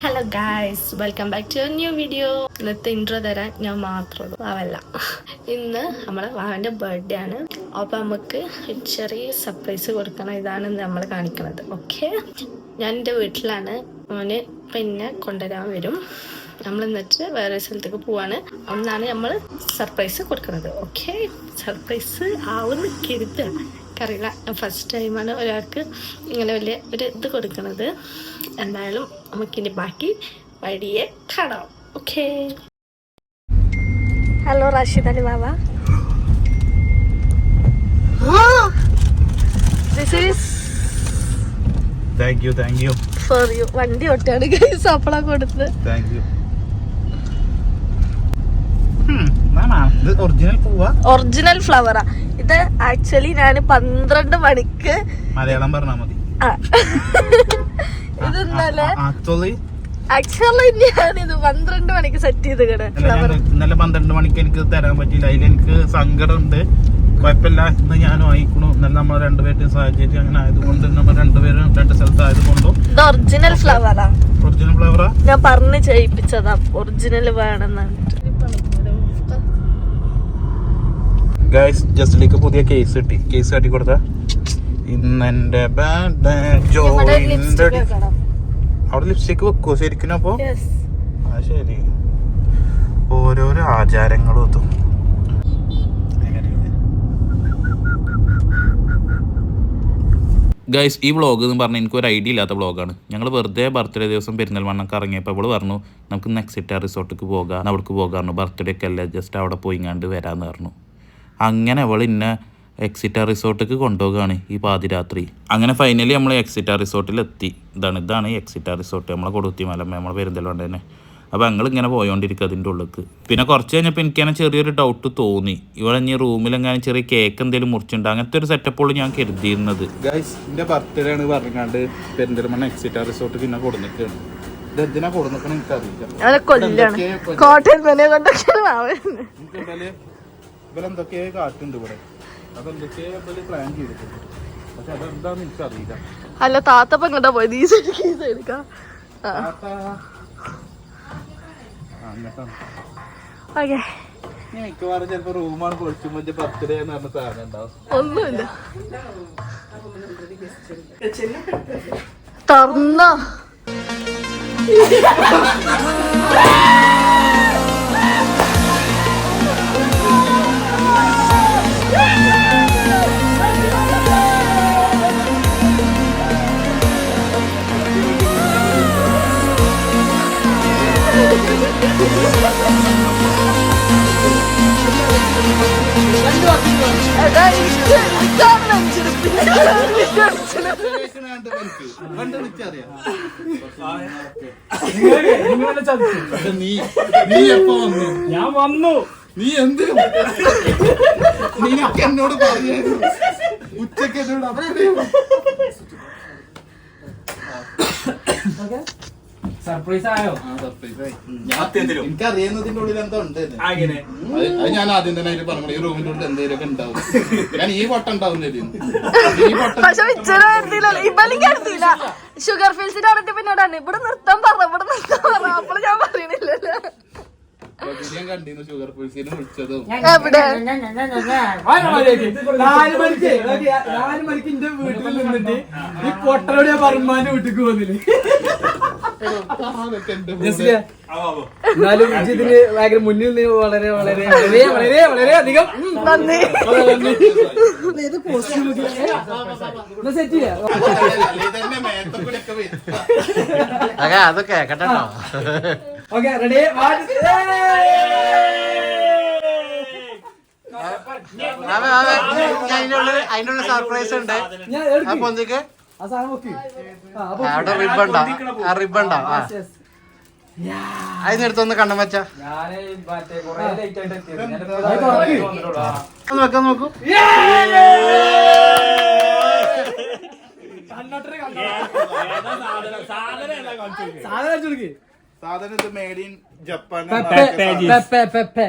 Hello guys welcome back to new video ഇന്നത്തെ intro തരാൻ ഞാൻ മാത്രമേ വാവല്ല. ഇന്ന് നമ്മളെ വാവന്റെ ബർത്ത്ഡേ ആണ്. അപ്പോൾ നമുക്ക് ചെറിയ സർപ്രൈസ് കൊടുക്കണം. ഇതാണ് നമ്മൾ കാണിക്കുന്നത് ഓക്കെ ഞാൻ എന്റെ വീട്ടിലാണ്. അവന് പിന്നെ കൊണ്ടുവരാൻ വരും. നമ്മൾ എന്നിട്ട് വേറെ സ്ഥലത്തേക്ക് പോവാണ്. അന്നാണ് നമ്മൾ സർപ്രൈസ് കൊടുക്കുന്നത്. ഓക്കെ സർപ്രൈസ് ആവുന്ന കരുതാണ് അറിയില്ല ഫസ്റ്റ് ടൈമാണ് ഒരാൾക്ക് ഇങ്ങനെ വലിയ ഒരു ഇത് കൊടുക്കുന്നത്. എന്തായാലും നമുക്കിനി ബാക്കി വഴിയെ കാണാം. Okay hello Rashid Ali Baba. This is thank you thank you for you വണ്ടി ഒട്ടാണ് ഗൈസ് അപ്പളാ കൊടുത്തത്. താങ്ക് യു ഒറിജിനൽ ഫ്ലവറാ ഇത് ആക്ച്വലി ഞാൻ പന്ത്രണ്ട് മണിക്ക് മലയാളം പറഞ്ഞാ മതി. ആ. ഇത് ഇന്നലെ ആക്ച്വലി ആക്ച്വലി ഞാൻ ഇത് പന്ത്രണ്ട് മണിക്ക് സെറ്റ് ചെയ്ത് ഇന്നലെ പന്ത്രണ്ട് മണിക്ക് എനിക്ക് തരാൻ പറ്റിയില്ല. അതിൽ എനിക്ക് സങ്കടമുണ്ട്. കുഴപ്പമില്ല. ഇന്ന് ഞാൻ വാങ്ങിക്കണു. ഇന്നലെ നമ്മൾ രണ്ടുപേരുടെയും സാഹചര്യം അങ്ങനെ ആയതുകൊണ്ട് നമ്മൾ രണ്ടുപേരും രണ്ട് സ്ഥലത്ത് ആയതുകൊണ്ടും. ഇത് ഒറിജിനൽ ഫ്ലവറാ ഒറിജിനൽ ഫ്ലവറാ ഞാൻ പറഞ്ഞ് ചെയ്യിപ്പിച്ചതാ. ഒറിജിനൽ വേണമെന്ന് ഗൈസ് ജസ്റ്റിലേക്ക് പുതിയ കേസ് കിട്ടി. കേസ് കാട്ടി കൊടുത്ത. ഇന്നെന്റെ അവിടെ ലിപ്സ്റ്റിക് വെക്കുവോ ശരിക്കും അപ്പോ? ആ ശരി. ഓരോരോ ആചാരങ്ങളും എത്തും ഗൈസ് ഈ വ്ളോഗ് എന്ന് പറഞ്ഞാൽ എനിക്ക് ഒരു ഐഡിയ ഇല്ലാത്ത വ്ളോഗാണ് ഞങ്ങൾ വെറുതെ ബർത്ത്ഡേ ദിവസം പെരുന്നൽമണ്ണൊക്കെ ഇറങ്ങിയപ്പോൾ അവൾ പറഞ്ഞു നമുക്ക് നെക്സിറ്റ റിസോർട്ടിലേക്ക് പോകാം അവിടേക്ക് പോകാറുണ്ട് ബർത്ത്ഡേ ഒക്കെ അല്ലേ? ജസ്റ്റ് അവിടെ പോയിങ്ങാണ്ട് വരാമെന്ന് പറഞ്ഞു. അങ്ങനെ അവൾ ഇന്ന എക്സിറ്റ റിസോർട്ടിലേക്ക് കൊണ്ടുപോകുകയാണ് ഈ പാതിരാത്രി അങ്ങനെ ഫൈനലി നമ്മൾ എക്സിറ്റ റിസോർട്ടിൽ എത്തി. ഇതാണ് ഇതാണ് എക്സിറ്റ റിസോർട്ട് നമ്മളെ കൊടുത്തി മലമ്മ നമ്മളെ പെരുന്തലുണ്ട് തന്നെ. അപ്പോൾ ഞങ്ങൾ ഇങ്ങനെ പോയോണ്ടിരിക്കുക അതിന്റെ ഉള്ളിലേക്ക് പിന്നെ കുറച്ച് കഴിഞ്ഞപ്പോൾ എനിക്കങ്ങനെ ചെറിയൊരു ഡൗട്ട് തോന്നി. ഇവിടെ ഇനി റൂമിലെങ്ങനെ ചെറിയ കേക്ക് എന്തെങ്കിലും മുറിച്ചിട്ടുണ്ട്? അങ്ങനത്തെ ഒരു സെറ്റപ്പുള്ളൂ ഞാൻ കരുതിയിരുന്നത്. ഗൈസ് എന്റെ ബർത്ത്ഡേ ആണ് പറഞ്ഞാണ്ട് പെരിന്തൽമണ്ണ എക്സിറ്റ റിസോർട്ട് പിന്നെ കൊടുന്നിക്കാണ്. ഇതെന്തിനാ കൊടുന്നിക്കണം എനിക്കറിയില്ല. കോട്ടയം ഇവരെന്തൊക്കെയോ കാട്ടുണ്ട് ഇവിടെ. അതെന്തൊക്കെയോ ഇവർ പ്ലാൻ ചെയ്തിട്ടുണ്ട്. പക്ഷെ അതെന്താന്ന് എനിക്കറിയില്ല. അല്ല താത്തപ്പ ഇങ്ങോട്ടാ പോയത് ഈ സൈഡ് ഈ സൈഡ് താത്ത. ഓക്കെ. മിക്കവാറും ചിലപ്പോ റൂമാണ് പൊളിച്ചുമ്പോ ബർത്ത്ഡേ എന്ന് പറഞ്ഞ സാധനം ഉണ്ടാവും. ഒന്നുമില്ല. തുറന്നോ. നീ നീ എപ്പോ വന്നു ഞാൻ വന്നു നീ എന്ത് നിനക്ക് എന്നോട് പറയായിരുന്നു ഉച്ചയ്ക്ക് എന്നോട് അത്രയും സർപ്രൈസ് ആയോ. എനിക്ക് അറിയുന്നതിന്റെ ഉള്ളിൽ എന്തോ ഉണ്ട്. അങ്ങനെ അത് ഞാൻ ആദ്യം തന്നെ അതിൽ പറഞ്ഞു ഈ റൂമിന്റെ ഉള്ളിൽ എന്തെങ്കിലും ഉണ്ടാവും ഞാൻ ഈ വട്ടം ഉണ്ടാവും ഈ പൊട്ട പക്ഷെ മിച്ചറ് വരുത്തില്ലല്ലോ ഇവലിക്ക് എടുത്തില്ല ഷുഗർ ഫിൽസിന്റെ പറഞ്ഞിട്ട് പിന്നോടാണ് ഇവിടെ നിർത്താൻ പറ ഇവിടെ നിർത്താൻ പറ അപ്പോൾ ഞാൻ പറയണില്ലല്ലോ ഞാൻ കണ്ടിരുന്നു ഷുഗർ പിൾസിന് വിളിച്ചതും എവിടെ നാല് മണിക്ക് നാല് മണിക്ക് എന്റെ വീട്ടിൽ നിന്നിട്ട് ഈ പൊട്ടലോട് ഞാൻ പറമ്പാന്റെ വീട്ടിക്ക് പോകുന്നില്ല എന്നാലും ഇതിന് ഭയങ്കര മുന്നിൽ നിന്ന് വളരെ വളരെ വളരെ വളരെ വളരെ അധികം നന്ദി. സെറ്റ് ചെയ്യാം. അതൊക്കെ കേട്ടോ ഓക്കെ റെഡി അതിനുള്ള സർപ്രൈസ് ഉണ്ട്. അപ്പൊ ആ പൊന്തിക്ക് ആ സാധനം നോക്ക്. ആ, അപ്പൊ അവിടെ റിബൺ ആ റിബൺ ആ yes. അതിനെടുത്തൊന്ന് കണ്ണം വെച്ച. ഒന്ന് വെക്കാൻ നോക്കൂ സാധനം? Made in Japan Pepe, Pepe,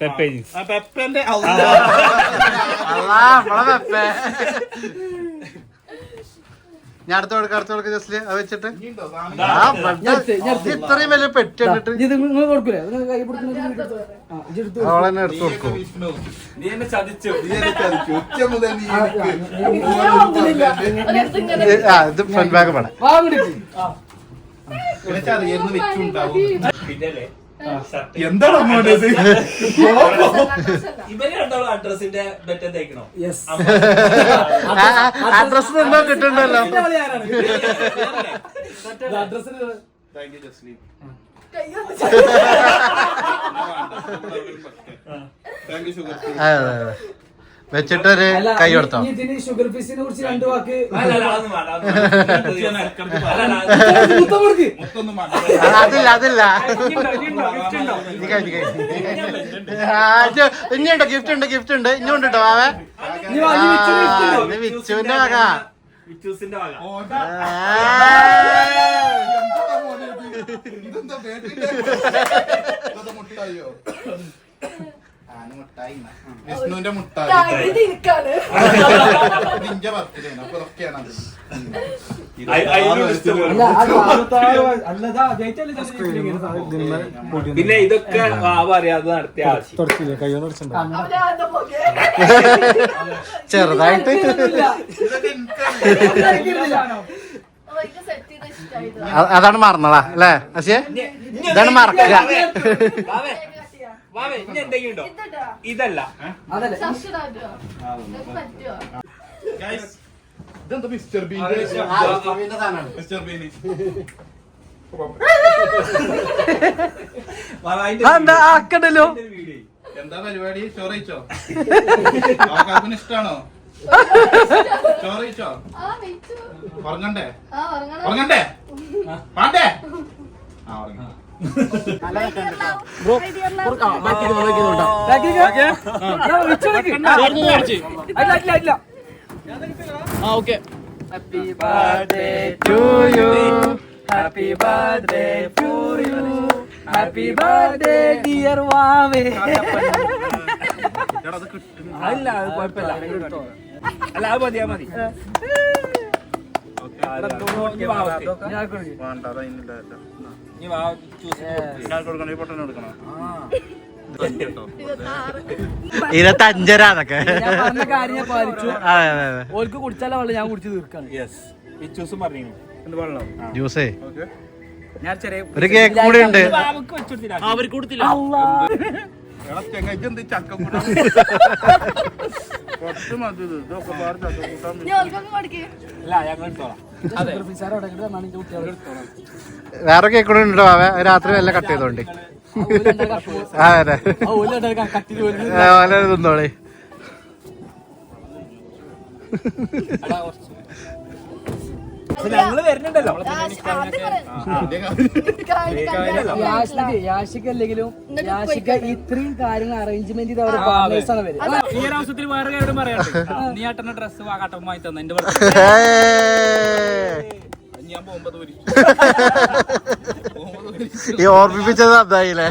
Pepe. ആ പെപ്പന്റെ അല്ലാ നമ്മളെ വെപ്പേ ഞാൻ അടുത്ത കൊടുക്ക അടുത്ത കൊടുക്ക ജസ്റ്റിൽ അത് വെച്ചിട്ട്? ഇത്രയും വലിയ പെട്ടി ഇത് നിങ്ങൾ കൊടുക്കൂലേ? നിങ്ങൾ കൈ പിടിക്കുന്നത് ആ ഇത് എടുത്ത് അവളെന്നെ എടുത്തു കൊടുക്കും. ഇത് ആ ഇത് ഫ്രണ്ട് ബാഗ് വേണം. വാ പിടിക്ക് ചെറിയൊന്ന് വെച്ചുണ്ടാവും എന്താണ് അമ്മോടെ ഇത്. യെസ് അഡ്രസ് എന്തോ അഡ്രസ്സിന് thank you Jasly thank you sugar വെച്ചിട്ടൊരു കൈ കൊടുത്തോ ഇതിന് ഷുഗർ ഫീസിനെ കുറിച്ച് രണ്ട് വാക്ക് അതില്ല അതില്ല ഇനിയുണ്ടോ ഗിഫ്റ്റ് ഉണ്ട് ഗിഫ്റ്റ് ഉണ്ട് ഇനിയുണ്ട് കേട്ടോ മാവേ വിച്ചുവിന്റെ വക മുട്ടായോ വിഷ്ണുവിന്റെ മുട്ടായി. നിന്റെ ബർത്ത്ഡേ അപ്പൊ ഇതൊക്കെയാണ് അത്. പിന്നെ ഇതൊക്കെ അറിയാതെ നടത്തിയ ചെറുതായിട്ട്. അതാണ് മറന്നതാ അല്ലേ? പക്ഷേ ഇതാണ് മറക്കുക. വാവേ ഇനി എന്തെങ്കിലും ഉണ്ടോ ഇതല്ല. ഇതെന്താ മിസ്റ്റർ ബീൻ? Mister been. എന്താ ആക്കണ്ടല്ലോ. എന്താ പരിപാടി? ചോറിച്ചോ ആൾക്കാർക്കിന് ഇഷ്ടാണോ? ചോറിച്ചോ ഉറങ്ങണ്ടേ? ഉറങ്ങണ്ടേ? പാണ്ടേ ആ ഉറങ്ങി happy birthday to you happy birthday dear വാവേ അല്ല അത് കുഴപ്പമില്ല. അല്ല അത് മതി അത് മതി. ഞാൻ ഇരുപത്തി അഞ്ചര അതൊക്കെ ഞാൻ പറഞ്ഞ കാര്യം ഞാൻ പാലിച്ചു. അതെ അതെ അതെ. ഓൾക്ക് കുടിച്ചാലേ വെള്ളം ഞാൻ കുടിച്ച് തീർക്കാണ്. പറഞ്ഞു എന്ത് വെള്ളം ജ്യൂസേ. ഒരു കേക്ക് കൂടെ ഉണ്ട്. അവർക്ക് കൊടുത്തില്ല. വേറെ കേക്ക് കൂടി ഉണ്ടോ അവ രാത്രി നല്ല കട്ട് ചെയ്തോണ്ട്. അതെ. വളരെ തിന്നോളെ. ഞങ്ങൾ വരുന്നുണ്ടല്ലോ. യാഷിക്ക് അല്ലെങ്കിലും യാഷിക്ക ഇത്രയും കാര്യങ്ങൾ അറേഞ്ച്മെന്റ് ചെയ്ത് അവരുടെ പാർട്ട്നേഴ്സ് ആണ് വരും ഈ ഒരു അവസരത്തിൽ വേറെ കാര്യം പറയാം നീ ഏട്ടന്റെ ഡ്രസ് വാങ്ങാട്ടം വാങ്ങി തന്നെ. എന്റെ ഞാൻ പോകുമ്പോ തോരി ഈ ഓർമ്മിപ്പിച്ചത് അതായില്ലേ?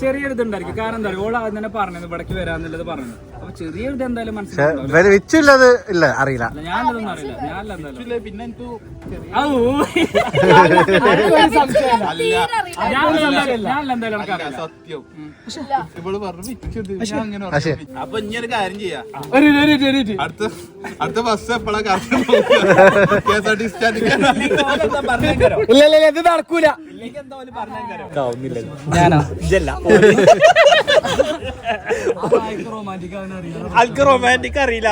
ചെറിയൊരു ഇതുണ്ടായിരിക്കും കാരണം എന്താ ഓൾ ആദ്യം തന്നെ പറഞ്ഞത് ഇവിടേക്ക് വരാന്നുള്ളത് പറഞ്ഞു അപ്പൊ ചെറിയൊരു ഇത് എന്തായാലും മനസ്സിലായി വെച്ചില്ലത് ഇല്ല അറിയില്ല. ഞാനതൊന്നും അറിയില്ല. ഞാനല്ല പിന്നെ എനിക്ക് സത്യം. പക്ഷേ. അപ്പൊ ഇനി ഒരു കാര്യം ചെയ്യാം. അടുത്ത അടുത്ത ബസ് എപ്പോഴാ K S R T stand ഇല്ല ഇല്ല ഇത് നടക്കൂല റൊമാന്റിക് അറിയില്ല.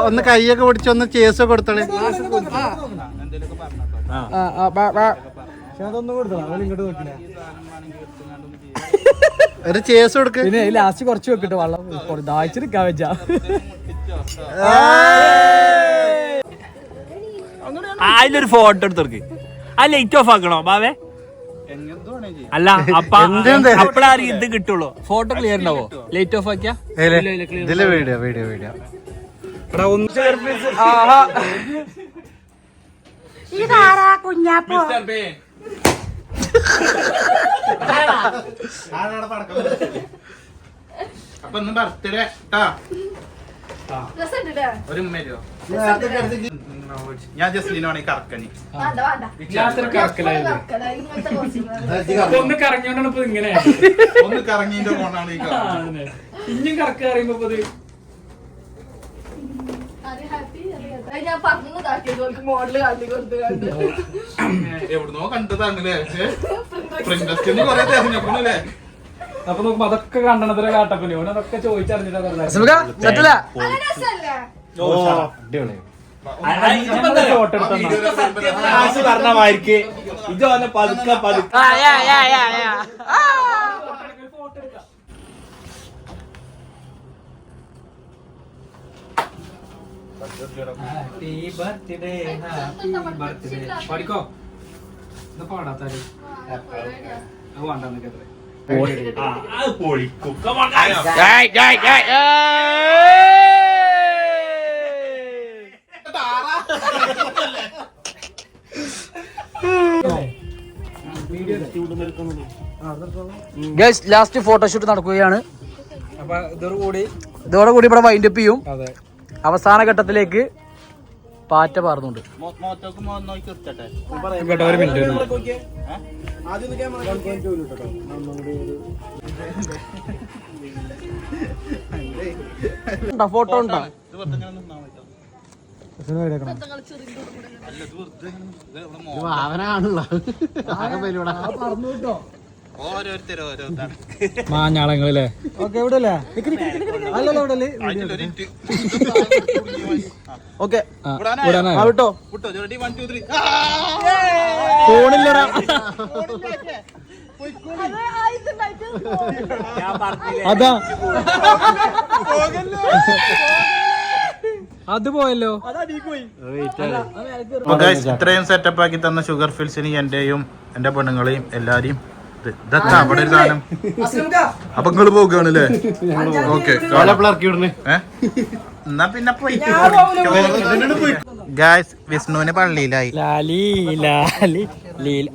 ഒന്ന് കൈയൊക്കെ പിടിച്ച് ഒന്ന് ചേസ് പക്ഷെ അതൊന്നും കൊടുത്തോ? ഇങ്ങോട്ട് നോക്കില്ല ഒരു ചേസ് കൊടുക്ക്. പിന്നെ ലാസ്റ്റ് കുറച്ച് വെക്കട്ടെ വെള്ളം ദാഹിച്ചെടുക്കാൻ വെച്ചാ. അതിലൊരു ഫോട്ടോ എടുത്തോർക്ക് ആ ലൈറ്റ് ഓഫ് ആക്കണോ ബാവേ? അല്ല അപ്പ? അപ്പഴാണ് ഇത് കിട്ടുള്ളൂ. ഫോട്ടോ ക്ലിയർ ഉണ്ടാവോ? ലൈറ്റ് ഓഫ് ആക്കിയാ? ഇതിൽ വീഡിയോ വീഡിയോ വീഡിയോ ഇതാരാ കുഞ്ഞാപ്പോ? അപ്പൊ ഇന്ന് ബർത്ത്ഡേ ട്ടാ? ഒരു ഉമ്മയോ ഞാൻ ജസ്ലിനാണ് ഈ കറക്കനി. ഒന്ന് കറങ്ങിയോണ്ടാണ് ഇപ്പൊ ഇങ്ങനെ ഒന്ന് കറങ്ങിന്റെ ഫോണാണ് ഈ. ഇഞ്ഞും കറക്ക അറിയുമ്പോ ഇപ്പൊ ഇത് അത് happy, അത് happy. അത് ഞാൻ പറഞ്ഞതാക്കിയത് ഓൾക്ക് മോഡൽ കാട്ടി കൊടുത്ത് കണ്ട് എവിടുന്നോ കണ്ടതാണല്ലേ പ്രിന്റസ്റ്റ് കൊറേ തെരഞ്ഞെടുക്കണല്ലേ അപ്പൊ നോക്കുമ്പോ അതൊക്കെ കണ്ടണത്തിലെ കാട്ടപ്പനെ. ഓൻ അതൊക്കെ ചോദിച്ചറിഞ്ഞിട്ടാ പറഞ്ഞത്. പതുക്കെ നല്ല പഠിക്കോ? അത് വേണ്ട നിനക്കത്രേ ഗൈസ് ലാസ്റ്റ് ഫോട്ടോഷൂട്ട് നടക്കുകയാണ്. അപ്പൊ ഇതോട് കൂടി ഇതോടെ കൂടി ഇവിടെ വൈൻഡപ്പ് ചെയ്യും. അതെ. അവസാന ഘട്ടത്തിലേക്ക് പാറ്റ പാർന്നുണ്ട് മോത്തോക്ക് മോൻ നോക്കി നിർത്തട്ടെ. കേട്ടോ ഒരു മിനിറ്റ് ഫോട്ടോ ഉണ്ടോ? ഇത് മാഞ്ഞാളങ്ങളല്ലേ? ഓക്കെ എവിടെ അല്ലേ അല്ലല്ലോ ഇവിടെ ആഴ്ചയിൽ ഒരു ഇറ്റ്. ഓക്കെ. വിട്ടോ. വിട്ടോ ready? one, two, three. ഫോണില്ലടാ. അതാ. അത് പോയല്ലോ. ഇത്രയും സെറ്റപ്പ് ആക്കി തന്ന ഷുഗർ ഫിൽസിന് എന്റെയും എന്റെ പെണ്ണുങ്ങളെയും എല്ലാരെയും ഇതൊക്കെ അവിടെ ഒരു സാധനം? അപ്പൊ നിങ്ങൾ പോകുകയാണല്ലേ ഓക്കെ എന്നാ പിന്നെ പോയി. ഗായ്സ് വിഷ്ണുവിന് പള്ളിയിലായി. ലാലി ലാലി ലീല.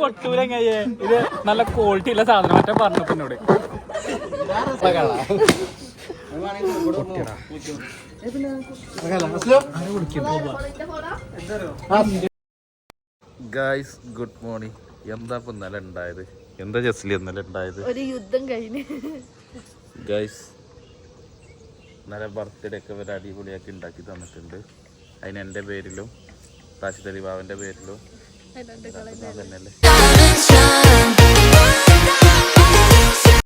പൊട്ടൂരങ്ങയ്യേ ഇത് നല്ല ക്വാളിറ്റി ഉള്ള സാധനം. മറ്റേ പറഞ്ഞപ്പിന്നോട് ഗായ്സ് ഗുഡ് മോർണിംഗ് എന്താ ഇപ്പൊ ഇന്നലെ ഉണ്ടായത്? എന്താ ജസ്ലി ഇന്നലെ ഉണ്ടായത്? ഒരു യുദ്ധം കഴിഞ്ഞ്. ഗൈസ് ഇന്നലെ ബർത്ത്ഡേ ഒക്കെ ഇവർ അടിപൊളിയാക്കി ഉണ്ടാക്കി തന്നിട്ടുണ്ട്. അതിന് എന്റെ പേരിലും റാഷിദ് അലി പേരിലും. shine.